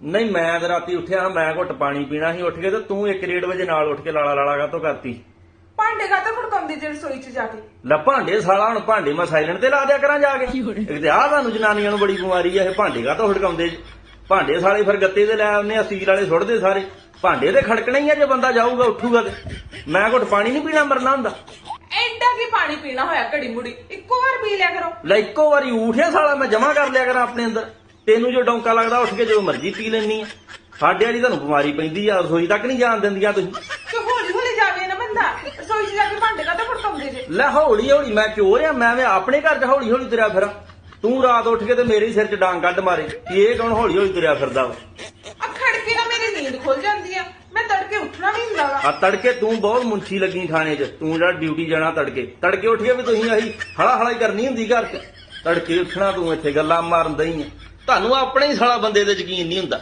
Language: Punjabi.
ਨਹੀਂ ਮੈਂ ਤਾਂ ਰਾਤੀ ਉੱਠਿਆ ਮੈਂ ਘੁੱਟ ਪਾਣੀ ਪੀਣਾ ਸੀ ਉੱਠ ਕੇ ਤੇ ਤੂੰ 1:30 ਵਜੇ ਨਾਲ ਉੱਠ ਕੇ ਲਾਲਾ ਲਾਲਾ ਕਾਤੋਂ ਕਰਤੀ। ਭਾਂਡੇ ਕਾ ਤਾਂ ਖੜਕਾਉਂਦੀ ਜੇ ਰਸੋਈ 'ਚ ਜਾ ਕੇ? ਲੈ ਭਾਂਡੇ ਸਾਲਾ ਹੁਣ ਭਾਂਡੇ ਮੈਂ ਸਾਇਲੈਂਟ ਤੇ ਲਾ ਦਿਆ ਕਰਾਂ ਜਾ ਕੇ। ਇੱਕ ਤੇ ਆਹ ਤੁਹਾਨੂੰ ਜਨਾਨੀਆਂ ਨੂੰ ਬੜੀ ਬਿਮਾਰੀ ਆ ਇਹ ਭਾਂਡੇ ਕਾਤੋਂ ਖੜਕਾਉਂਦੇ? ਭਾਂਡੇ ਸਾਲੇ ਫਿਰ ਗੱਤੇ ਤੇ ਲੈ ਆਉਂਦੇ ਆ ਸੀਲ ਵਾਲੇ ਸੁੱਟਦੇ ਸਾਰੇ। ਭਾਂਡੇ ਤੇ ਖੜਕਣੇ ਹੀ ਆ ਜੇ ਬੰਦਾ ਜਾਊਗਾ ਉੱਠੂਗਾ ਤੇ। ਮੈਂ ਘੁੱਟ ਪਾਣੀ ਨਹੀਂ ਪੀਣਾ ਮਰਨਾ ਹੁੰਦਾ। ਐਡਾ ਕੀ ਪਾਣੀ ਪੀਣਾ ਹੋਇਆ ਘੜੀ ਮੁੜੀ? ਇੱਕੋ ਵਾਰ ਪੀ ਲਿਆ ਕਰੋ। ਲੈ ਇੱਕੋ ਵਾਰੀ ਉਠਿਆ ਸਾਲਾ ਮੈਂ ਜਮਾ ਕਰ ਲਿਆ ਕਰਾਂ ਆਪਣੇ ਅੰਦਰ। ਤੈਨੂੰ ਜੋ ਡੌਂਕਾ ਲੱਗਦਾ ਉੱਠ ਕੇ ਜਦੋਂ ਮਰਜ਼ੀ ਪੀ ਲੈਣੀ ਆ। ਸਾਡੇ ਵਾਲੀ ਤੁਹਾਨੂੰ ਬਿਮਾਰੀ ਪੈਂਦੀ ਆ ਰਸੋਈ ਤੱਕ ਨਹੀਂ ਜਾਣ ਦਿੰਦੀਆਂ ਤੁਸੀਂ। ਤੇ ਹੌਲੀ ਹੌਲੀ ਜਾਵੇ ਨਾ ਬੰਦਾ ਰਸੋਈ 'ਚ ਜਾ ਕੇ ਭਾਂਡੇ ਕਾ ਤਾਂ ਖੜਕਾਉਂਦੇ ਜੇ? ਲੈ ਹੌਲੀ ਹੌਲੀ ਮੈਂ ਚੋਰ ਆ ਮੈਂ ਵੀ ਆਪਣੇ ਘਰ 'ਚ ਹੌਲੀ ਹੌਲੀ ਤੁਰਿਆ ਫਿਰਾਂ। ਤੂੰ ਰਾਤ ਉੱਠ ਕੇ ਤੇ ਮੇਰੇ ਹੀ ਸਿਰ 'ਚ ਡਾਂਗ ਕੱਢ ਮਾਰੇ। ਕਿ ਇਹ ਕੌਣ ਹੌਲੀ ਹੌਲੀ ਤੁਰਿਆ ਫਿਰਦਾ ਵਾ? ਆ ਖੜਕੇ ਨਾ ਮੇਰੀ ਨੀਂਦ ਖੁੱਲ ਜਾਂਦੀ ਆ। ਮੈਂ ਤੜਕੇ ਉੱਠਣਾ ਵੀ ਹੁੰਦਾ ਵਾ। ਆ ਤੜਕੇ ਤੂੰ ਬਹੁਤ ਮੁੰਛੀ ਲੱਗੀ ਥਾਣੇ 'ਚ। ਤੂੰ ਜਿਹੜਾ ਡਿਊਟੀ ਜਾਣਾ ਤੜਕੇ। ਤੜਕੇ ਉੱਠ ਕੇ ਵੀ ਤੁਸੀਂ ਆਹੀ ਹਲਾ ਹਲਾ ਹੀ ਕਰਨੀ ਹੁੰਦੀ ਘਰ 'ਚ। ਤੜਕੇ ਉੱਠਣਾ ਤੂੰ ਇੱਥੇ ਗੱਲਾਂ ਮਾਰਨ ਦਈ ਆ। ਤੁਹਾਨੂੰ ਆਪਣੇ ਹੀ ਸਾਲਾ ਬੰਦੇ ਤੇ ਯਕੀਨ ਨਹੀਂ ਹੁੰਦਾ।